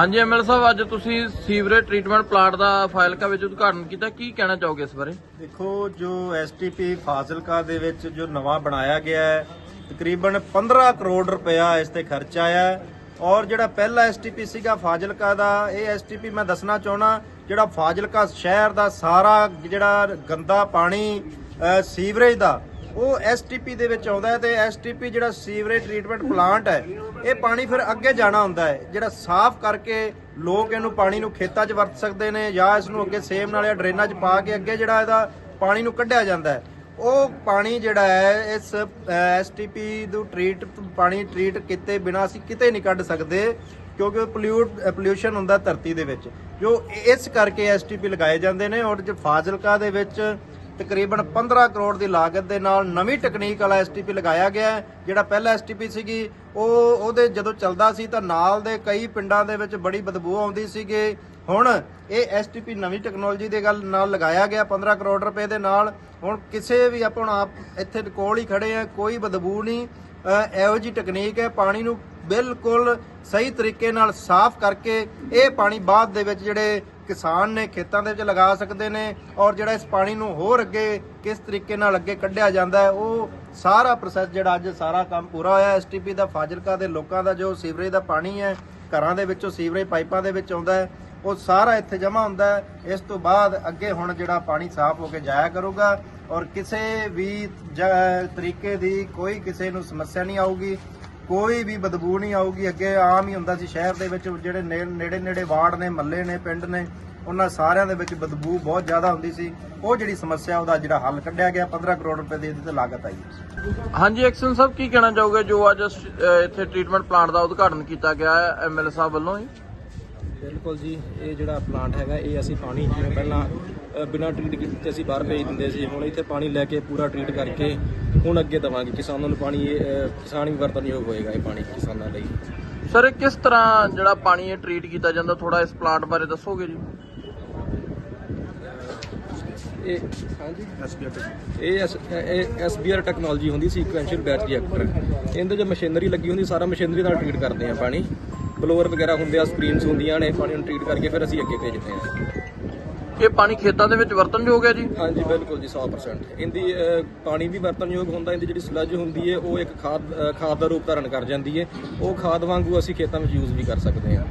ਹਾਂਜੀ ਐਮਐਲ ਸਾਹਿਬ, ਅੱਜ ਤੁਸੀਂ ਸੀਵਰੇਜ ਟ੍ਰੀਟਮੈਂਟ ਪਲਾਂਟ ਦਾ ਫਾਜ਼ਿਲਕਾ ਵਿੱਚ ਉਦਘਾਟਨ ਕੀਤਾ। ਕੀ ਕਹਿਣਾ ਚਾਹੋਗੇ ਇਸ ਬਾਰੇ? ਦੇਖੋ, ਜੋ ਐਸਟੀਪੀ ਫਾਜ਼ਿਲਕਾ ਦੇ ਵਿੱਚ ਜੋ ਨਵਾਂ ਬਣਾਇਆ ਗਿਆ ਹੈ, ਤਕਰੀਬਨ 15 ਕਰੋੜ ਰੁਪਇਆ ਇਸ ਤੇ ਖਰਚ ਆਇਆ ਹੈ। ਔਰ ਜਿਹੜਾ ਪਹਿਲਾ ਐਸਟੀਪੀ ਸੀਗਾ ਫਾਜ਼ਿਲਕਾ ਦਾ, ਇਹ ਐਸਟੀਪੀ ਮੈਂ ਦੱਸਣਾ ਚਾਹਣਾ ਜਿਹੜਾ ਫਾਜ਼ਿਲਕਾ ਸ਼ਹਿਰ ਦਾ ਸਾਰਾ ਜਿਹੜਾ ਗੰਦਾ ਪਾਣੀ ਸੀਵਰੇਜ ਦਾ ਉਹ ਐਸਟੀਪੀ ਦੇ ਵਿੱਚ ਆਉਂਦਾ ਹੈ ਤੇ ਐਸਟੀਪੀ ਜਿਹੜਾ ਸੀਵਰੇਜ ਟ੍ਰੀਟਮੈਂਟ ਪਲਾਂਟ ਹੈ, ਇਹ ਪਾਣੀ ਫਿਰ ਅੱਗੇ ਜਾਣਾ ਹੁੰਦਾ ਹੈ। ਜਿਹੜਾ ਸਾਫ਼ ਕਰਕੇ ਲੋਕ ਇਹਨੂੰ ਪਾਣੀ ਨੂੰ ਖੇਤਾਂ 'ਚ ਵਰਤ ਸਕਦੇ ਨੇ ਜਾਂ ਇਸ ਨੂੰ ਅੱਗੇ ਸੇਮ ਨਾਲ ਜਾਂ ਡਰੇਨਾਂ 'ਚ ਪਾ ਕੇ ਅੱਗੇ ਜਿਹੜਾ ਇਹਦਾ ਪਾਣੀ ਨੂੰ ਕੱਢਿਆ ਜਾਂਦਾ ਹੈ। ਉਹ ਪਾਣੀ ਜਿਹੜਾ ਹੈ, ਇਸ ਐਸਟੀਪੀ ਨੂੰ ਟ੍ਰੀਟ, ਪਾਣੀ ਟ੍ਰੀਟ ਕੀਤੇ ਬਿਨਾ ਅਸੀਂ ਕਿਤੇ ਨਹੀਂ ਕੱਢ ਸਕਦੇ, ਕਿਉਂਕਿ ਪੋਲਿਊਟ ਪੋਲਿਊਸ਼ਨ ਹੁੰਦਾ ਧਰਤੀ ਦੇ ਵਿੱਚ। ਜੋ ਇਸ ਕਰਕੇ ਐਸਟੀਪੀ ਲਗਾਏ ਜਾਂਦੇ ਨੇ ਔਰ ਜੇ ਫਾਜ਼ਿਲਕਾ ਦੇ ਵਿੱਚ ਤਕਰੀਬਨ 15 ਕਰੋੜ ਦੀ ਲਾਗਤ ਦੇ ਨਾਲ ਨਵੀਂ ਟੈਕਨੀਕ ਵਾਲਾ ਐਸਟੀਪੀ ਲਗਾਇਆ ਗਿਆ ਜਿਹੜਾ ਪਹਿਲਾ ਐਸਟੀਪੀ ਸੀਗੀ, ਉਹ ਉਹਦੇ ਜਦੋਂ ਚੱਲਦਾ ਸੀ ਤਾਂ ਨਾਲ ਦੇ ਕਈ ਪਿੰਡਾਂ ਦੇ ਵਿੱਚ ਬੜੀ ਬਦਬੂ ਆਉਂਦੀ ਸੀਗੀ। ਹੁਣ ਇਹ ਐਸਟੀਪੀ ਨਵੀਂ ਟੈਕਨੋਲੋਜੀ ਦੇ ਗੱਲ ਨਾਲ ਲਗਾਇਆ ਗਿਆ 15 ਕਰੋੜ ਰੁਪਏ ਦੇ ਨਾਲ। ਹੁਣ ਕਿਸੇ ਵੀ ਆਪਾਂ ਹੁਣ ਆਪ ਇੱਥੇ ਕੋਲ ਹੀ ਖੜੇ ਆ ਕੋਈ ਬਦਬੂ ਨਹੀਂ। ਇਹੋ ਜੀ ਟੈਕਨੀਕ ਹੈ, ਪਾਣੀ ਨੂੰ ਬਿਲਕੁਲ ਸਹੀ ਤਰੀਕੇ ਨਾਲ ਸਾਫ਼ ਕਰਕੇ ਇਹ ਪਾਣੀ ਬਾਅਦ ਦੇ ਵਿੱਚ ਜਿਹੜੇ ਕਿਸਾਨ ਨੇ ਖੇਤਾਂ ਦੇ ਵਿੱਚ ਲਗਾ ਸਕਦੇ ਨੇ ਔਰ ਜਿਹੜਾ ਇਸ ਪਾਣੀ ਨੂੰ ਹੋਰ ਅੱਗੇ ਕਿਸ ਤਰੀਕੇ ਨਾਲ ਅੱਗੇ ਕੱਢਿਆ ਜਾਂਦਾ ਹੈ, ਉਹ ਸਾਰਾ ਪ੍ਰੋਸੈਸ ਜਿਹੜਾ ਅੱਜ ਸਾਰਾ ਕੰਮ ਪੂਰਾ ਹੋਇਆ ਐਸਟੀਪੀ ਦਾ ਫਾਜ਼ਿਲਕਾ ਦੇ ਲੋਕਾਂ ਦਾ ਜੋ ਸੀਵਰੇਜ ਦਾ ਪਾਣੀ ਹੈ, ਘਰਾਂ ਦੇ ਵਿੱਚੋਂ ਸੀਵਰੇਜ ਪਾਈਪਾਂ ਦੇ ਵਿੱਚ ਆਉਂਦਾ ਹੈ, ਉਹ ਸਾਰਾ ਇੱਥੇ ਜਮ੍ਹਾਂ ਹੁੰਦਾ ਹੈ। ਇਸ ਤੋਂ ਬਾਅਦ ਅੱਗੇ ਹੁਣ ਜਿਹੜਾ ਪਾਣੀ ਸਾਫ਼ ਹੋ ਕੇ ਜਾਇਆ ਕਰੂਗਾ ਔਰ ਕਿਸੇ ਵੀ ਤਰੀਕੇ ਦੀ ਕੋਈ ਕਿਸੇ ਨੂੰ ਸਮੱਸਿਆ ਨਹੀਂ ਆਊਗੀ। ਕੋਈ ਵੀ ਬਦਬੂ ਨਹੀਂ ਆਊਗੀ। ਅੱਗੇ ਆਮ ਹੀ ਹੁੰਦਾ ਸੀ ਸ਼ਹਿਰ ਦੇ ਵਿੱਚ ਜਿਹੜੇ ਨੇੜੇ ਨੇੜੇ ਵਾਰਡ ਨੇ ਮੱਲੇ ਨੇ ਪਿੰਡ ਨੇ ਉਹਨਾਂ ਸਾਰਿਆਂ ਦੇ ਵਿੱਚ ਬਦਬੂ ਬਹੁਤ ਜ਼ਿਆਦਾ ਹੁੰਦੀ ਸੀ। ਉਹ ਜਿਹੜੀ ਸਮੱਸਿਆ ਉਹਦਾ ਜਿਹੜਾ ਹੱਲ ਕੱਢਿਆ ਗਿਆ। 15 ਕਰੋੜ ਰੁਪਏ ਦੀ ਇਹਦੇ ਤੇ ਲਾਗਤ ਆਈ। ਹਾਂਜੀ ਐਕਸ਼ਨ ਸਾਹਿਬ ਕੀ ਕਹਿਣਾ ਚਾਹੋਗੇ? ਜੋ ਅੱਜ ਇੱਥੇ ਟ੍ਰੀਟਮੈਂਟ ਪਲਾਂਟ ਦਾ ਉਦਘਾਟਨ ਕੀਤਾ ਗਿਆ ਹੈ ਐਮਐਲ ਸਾਹਿਬ ਵੱਲੋਂ ਹੀ? ਬਿਲਕੁਲ ਜੀ ਇਹ ਜਿਹੜਾ ਪਲਾਂਟ ਹੈਗਾ ਇਹ ਅਸੀਂ ਪਾਣੀ ਜਿਵੇਂ ਪਹਿਲਾਂ ਬਿਨਾਂ ਟ੍ਰੀਟ ਕੀਤੇ ਅਸੀਂ ਬਾਹਰ ਭੇਜ ਦਿੰਦੇ ਸੀ। ਹੁਣ ਇੱਥੇ ਪਾਣੀ ਲੈ ਕੇ ਪੂਰਾ ਟ੍ਰੀਟ ਕਰਕੇ ਹੁਣ ਅੱਗੇ ਦਵਾਂਗੇ। ਕਿਸਾਨਾਂ ਨੂੰ ਪਾਣੀ ਇਹ, ਅ, ਕਿਸਾਨ ਵੀ ਵਰਤਨਯੋਗ ਹੋਏਗਾ ਇਹ ਪਾਣੀ ਕਿਸਾਨਾਂ ਲਈ। ਸਰ ਇਹ ਕਿਸ ਤਰ੍ਹਾਂ ਜਿਹੜਾ ਪਾਣੀ ਇਹ ਟ੍ਰੀਟ ਕੀਤਾ ਜਾਂਦਾ? ਥੋੜਾ ਇਸ ਪਲਾਂਟ ਬਾਰੇ ਦੱਸੋਗੇ ਜੀ? ਇਹ ਹਾਂਜੀ? ਇਹ ਐਸ- ਇਹ ਐਸਬੀਆਰ ਟੈਕਨੋਲੋਜੀ ਹੁੰਦੀ ਸੀਕੁਐਂਸ਼ੀਅਲ ਬੈਚ ਰਿਐਕਟਰ ਇਹਦੇ 'ਚ ਮਸ਼ੀਨਰੀ ਲੱਗੀ ਹੁੰਦੀ ਸਾਰਾ ਮਸ਼ੀਨਰੀ ਨਾਲ ਟ੍ਰੀਟ ਕਰਦੇ ਆ ਪਾਣੀ। ਬਲੋਅਰ ਵਗੈਰਾ ਹੁੰਦੇ ਆ ਸਕਰੀਨਸ ਹੁੰਦੀਆਂ ਨੇ ਪਾਣੀ ਨੂੰ ਟ੍ਰੀਟ ਕਰਕੇ ਫਿਰ ਅਸੀਂ ਅੱਗੇ ਭੇਜਦੇ ਆ ਇਹ ਪਾਣੀ ਖੇਤਾਂ ਦੇ ਵਿੱਚ ਵਰਤਣਯੋਗ ਹੈ ਜੀ? ਹਾਂਜੀ, ਬਿਲਕੁਲ ਜੀ 100% ਇਹਦੀ ਪਾਣੀ ਵੀ ਵਰਤਣਯੋਗ ਹੁੰਦਾ, ਇਹਦੀ ਜਿਹੜੀ ਸਲੱਜ ਹੁੰਦੀ ਹੈ, ਉਹ ਇੱਕ ਖਾਦ ਖਾਦ ਦਾ ਰੂਪ ਧਾਰਨ ਕਰ ਜਾਂਦੀ ਹੈ। ਉਹ ਖਾਦ ਵਾਂਗੂ ਅਸੀਂ ਖੇਤਾਂ ਵਿੱਚ ਯੂਜ਼ ਵੀ ਕਰ ਸਕਦੇ ਹਾਂ।